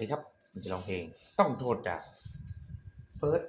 สวัสดีครับจะลองเพลงต้องโทษจากเฟิร์ส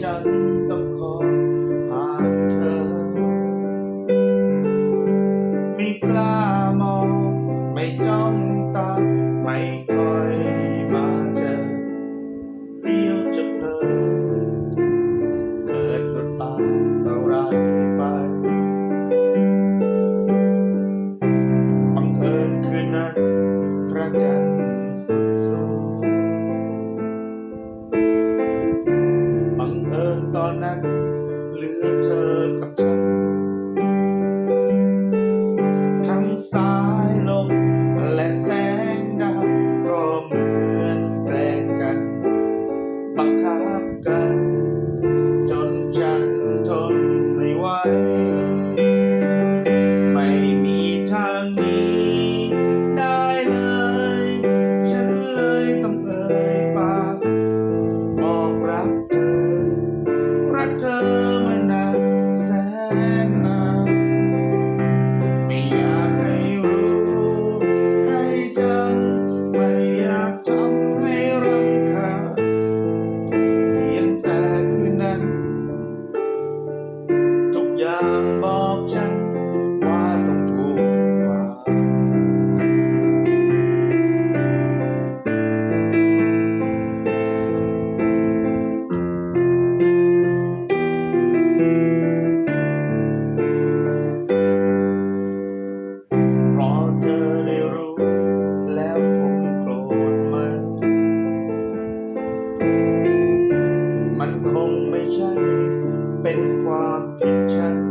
ฉันต้องขอห่างเธอ ไม่กล้ามอง ไม่จ้องตา ไม่คอยมาเจอเรียวจะเพลิเกิดกระตาเราไรไปบังเอิญคืนนั้น พระจันทร์สุย on that เป็นความผิดฉัน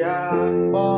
อยากบอก